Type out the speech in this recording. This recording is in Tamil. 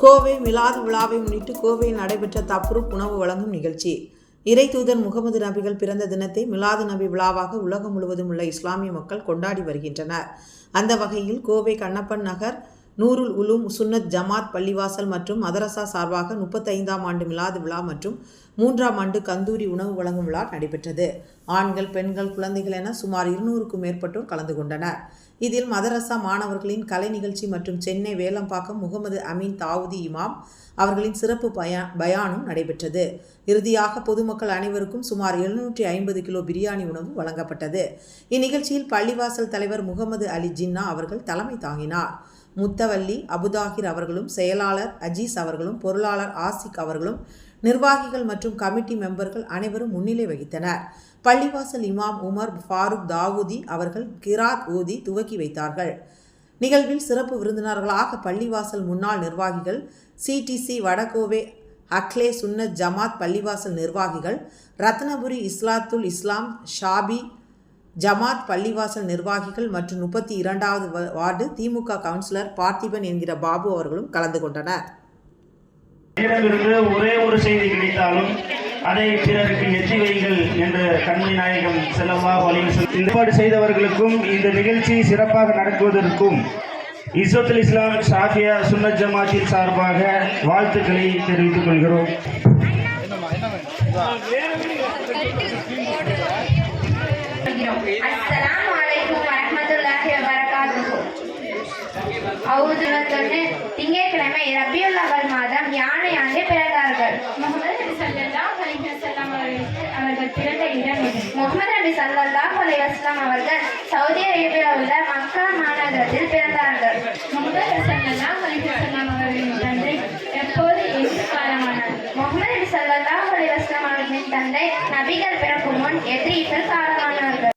கோவை மிலாது விழாவை முன்னிட்டு கோவையில் நடைபெற்ற தப்ரூக் உணவு வழங்கும் நிகழ்ச்சி. இறை தூதர் முகமது நபிகள் பிறந்த தினத்தை மிலாது நபி விழாவாக உலகம் முழுவதும் உள்ள இஸ்லாமிய மக்கள் கொண்டாடி வருகின்றனர். அந்த வகையில் கோவை கண்ணப்பன் நகர் நூருல் உலூம் சுன்னத் ஜமாத் பள்ளிவாசல் மற்றும் மதரசா சார்பாக முப்பத்தைந்தாம் ஆண்டு மிலாது விழா மற்றும் மூன்றாம் ஆண்டு கந்தூரி உணவு வழங்கும் விழா நடைபெற்றது. ஆண்கள் பெண்கள் குழந்தைகள் என சுமார் இருநூறுக்கும் மேற்பட்டோர் கலந்து கொண்டனர். இதில் மதரசா மாணவர்களின் கலை நிகழ்ச்சி மற்றும் சென்னை வேலம்பாக்கம் முகமது அமீன் தாவூதி இமாம் அவர்களின் சிறப்பு பயா பயானும் நடைபெற்றது. இறுதியாக பொதுமக்கள் அனைவருக்கும் சுமார் எழுநூற்றி ஐம்பது கிலோ பிரியாணி உணவு வழங்கப்பட்டது. இந்நிகழ்ச்சியில் பள்ளிவாசல் தலைவர் முகமது அலி ஜின்னா அவர்கள் தலைமை தாங்கினார். முத்தவல்லி அபுதாகிர் அவர்களும் செயலாளர் அஜீஸ் அவர்களும் பொருளாளர் ஆசிக் அவர்களும் நிர்வாகிகள் மற்றும் கமிட்டி மெம்பர்கள் அனைவரும் முன்னிலை வகித்தனர். பள்ளிவாசல் இமாம் உமர் ஃபாரூக் தாவூதி அவர்கள் கிராத் ஊதி துவக்கி வைத்தார்கள். நிகழ்வில் சிறப்பு விருந்தினர்களாக பள்ளிவாசல் முன்னாள் நிர்வாகிகள் சிடிசி வடகோவே அக்லே சுன்னத் ஜமாத் பள்ளிவாசல் நிர்வாகிகள் ரத்னபுரி இஸ்லாத்துல் இஸ்லாம் ஷாபி ஜமாத் பள்ளிவாசல் நிர்வாகிகள் மற்றும் முப்பத்தி இரண்டாவது வார்டு திமுக கவுன்சிலர் பார்த்திபன் என்கிற பாபு அவர்களும் கலந்து கொண்டனர். ஒரே ஒரு செய்தி கிடைத்தாலும் அதை பிறருக்கு எத்தி வைகள் என்று கண்மை நாயகம் செல்லவா வழியில் ஏற்பாடு செய்தவர்களுக்கும் இந்த நிகழ்ச்சி சிறப்பாக நடக்குவதற்கும் இஸ்வத்துல் இஸ்லாம் ஷாஃபியா சுன்னத் ஜமாத்தின் சார்பாக வாழ்த்துக்களை தெரிவித்துக் கொள்கிறோம். அஸ்ஸலாமு அவுதுலத்தொன்னு திங்கட்கிழமை ரபியுல் அவல் மாதம் யானை ஆண்டு பிறந்தார்கள். முகமது நபி ஸல்லல்லாஹு அலைஹி வஸல்லம் அவர்களுக்கு அவர்கள் பிறந்த இடம்? முகமது நபி அவர்கள் சவுதி அரேபியாவில் உள்ள மக்கா மாநகரத்தில் பிறந்தார்கள். முகமது நபி ஸல்லல்லாஹு அலைஹி வஸல்லம் அவர்களின் தந்தை எப்போது எங்கு காலமானார்? முகமது நபி ஸல்லல்லாஹு அலைஹி வஸல்லம் அவர்களின் தந்தை நபிகள் பிறக்கும் முன் எதிரீசல் காலமானார்